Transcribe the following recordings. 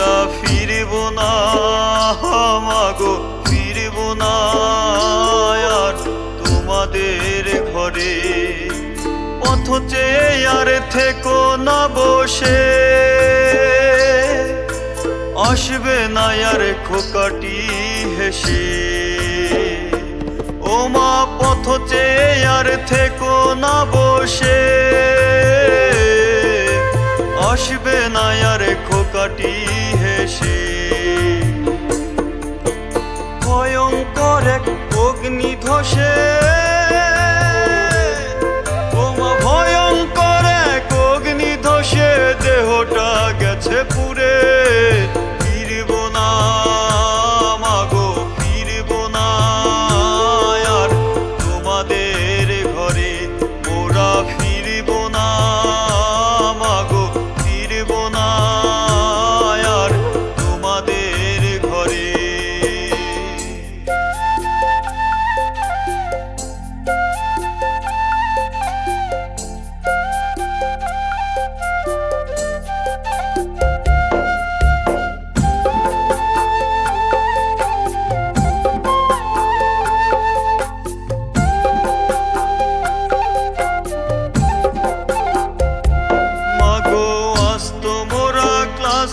মোরা ফিরব না মাগো ফিরব না তোমাদের ঘরে। পথ চেয়ে আর থেকো না বসে, আসবে না আর খোকাটি হেসে। ও মা পথ আর থেকো না বসে, আসবে না খোকাটি হেসে। ভয়ঙ্কর এক অগ্নি ধসে ভয়ঙ্কর এক অগ্নি ধসে দেহটা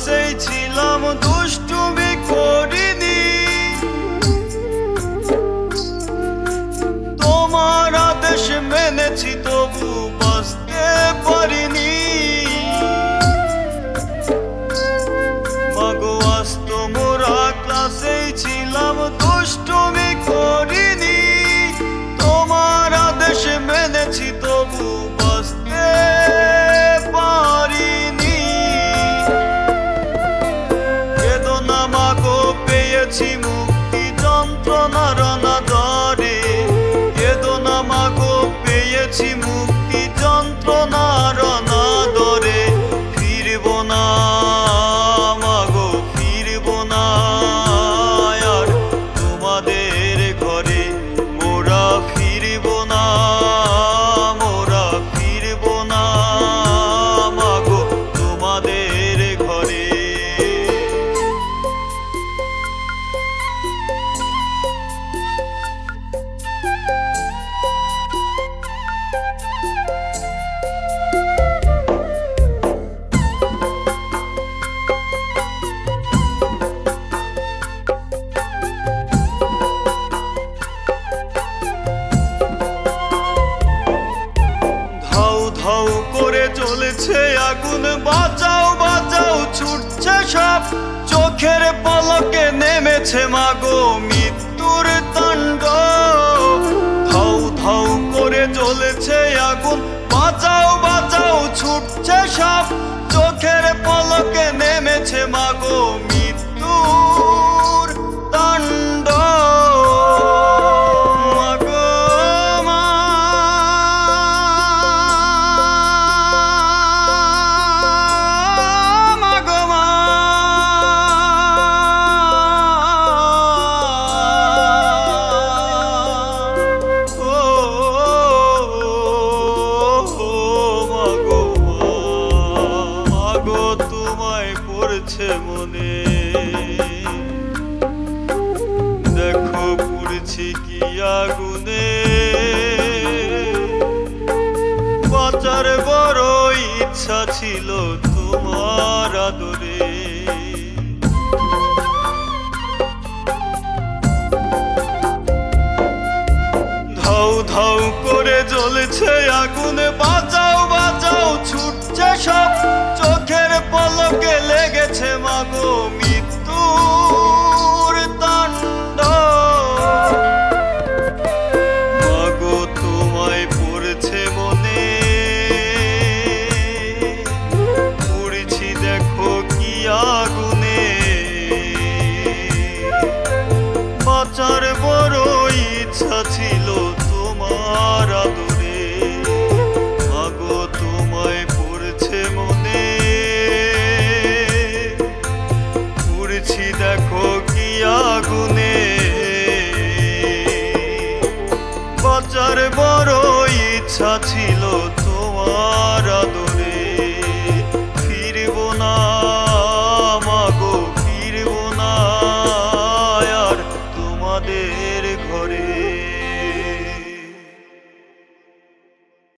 ক্লাসেই ছিলাম দুষ্টুমি তোমার মেনেছি পারিনি। ছিলাম দুষ্টুমি ritmo চলেছে আগুন বাজাও বাঁচাও, ছুটছে সব চোখের পলকে নেমেছে মাগো মৃত্যুর তাণ্ড। ধাউ ধাউ করে জ্বলেছে আগুন। বাঁচাও বাজাও ছুটছে সব চোখের পলকে নেমেছে মাগো পড়ছে মনে। দেখো পুড়ছি কি আগুনে। বাঁচার বড় ইচ্ছা ছিল তোমার আদরে। ধাউ ধাউ করে জ্বলেছে আগুনে বাঁচাও পলকে লেগেছে মাগো।